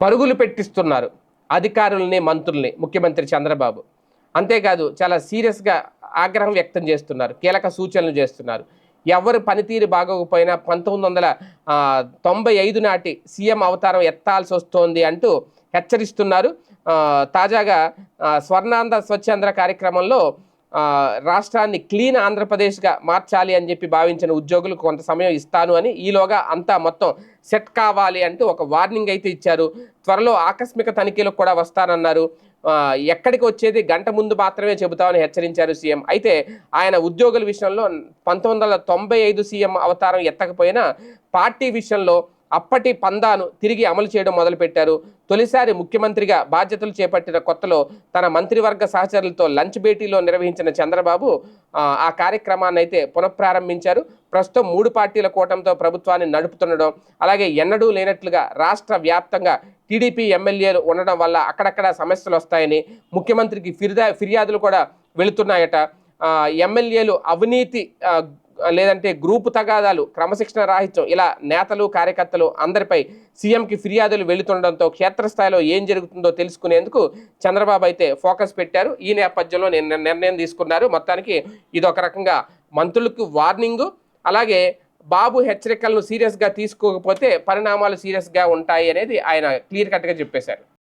పరుగులు పెట్టిస్తున్నారు. అధికారుల్ని మంత్రుల్ని ముఖ్యమంత్రి చంద్రబాబు. అంతేకాదు చాలా సీరియస్గా ఆగ్రహం వ్యక్తం చేస్తున్నారు. కీలక సూచనలు చేస్తున్నారు. ఎవరు పనితీరు బాగోకపోయినా పంతొమ్మిది వందల తొంభై ఐదు నాటి సీఎం అవతారం ఎత్తాల్సి వస్తోంది అంటూ హెచ్చరిస్తున్నారు. తాజాగా స్వర్ణాంధ స్వచ్ఛంద్ర కార్యక్రమంలో రాష్ట్రాన్ని క్లీన్ ఆంధ్రప్రదేశ్గా మార్చాలి అని చెప్పి భావించిన ఉద్యోగులకు కొంత సమయం ఇస్తాను అని ఈలోగా అంతా మొత్తం సెట్ కావాలి అంటూ ఒక వార్నింగ్ అయితే ఇచ్చారు. త్వరలో ఆకస్మిక తనిఖీలకు కూడా వస్తానన్నారు. ఎక్కడికి వచ్చేది గంట ముందు మాత్రమే చెబుతామని హెచ్చరించారు సీఎం. అయితే ఆయన ఉద్యోగుల విషయంలో పంతొమ్మిది వందల తొంభై ఐదు సీఎం అవతారం ఎత్తకపోయినా పార్టీ విషయంలో అప్పటి పందాను తిరిగి అమలు చేయడం మొదలుపెట్టారు. తొలిసారి ముఖ్యమంత్రిగా బాధ్యతలు చేపట్టిన కొత్తలో తన మంత్రివర్గ సహచరులతో లంచ్ భేటీలో నిర్వహించిన చంద్రబాబు ఆ, కార్యక్రమాన్ని అయితే పునఃప్రారంభించారు. ప్రస్తుతం మూడు పార్టీల కూటమితో ప్రభుత్వాన్ని నడుపుతుండడం అలాగే ఎన్నడూ లేనట్లుగా రాష్ట్ర వ్యాప్తంగా టీడీపీ ఎమ్మెల్యేలు ఉండడం వల్ల అక్కడక్కడ సమస్యలు వస్తాయని ముఖ్యమంత్రికి ఫిర్దా ఫిర్యాదులు కూడా వెళుతున్నాయట. ఎమ్మెల్యేలు అవినీతి లేదంటే గ్రూపు తగాదాలు క్రమశిక్షణ రాహిత్యం ఇలా నేతలు కార్యకర్తలు అందరిపై సీఎంకి ఫిర్యాదులు వెళుతుండడంతో క్షేత్రస్థాయిలో ఏం జరుగుతుందో తెలుసుకునేందుకు చంద్రబాబు అయితే ఫోకస్ పెట్టారు. ఈ నేపథ్యంలో నేను నిర్ణయం తీసుకున్నారు. మొత్తానికి ఇది ఒక రకంగా మంత్రులకు వార్నింగు. అలాగే బాబు హెచ్చరికలను సీరియస్గా తీసుకోకపోతే పరిణామాలు సీరియస్గా ఉంటాయి అనేది ఆయన క్లియర్ కట్గా చెప్పేశారు.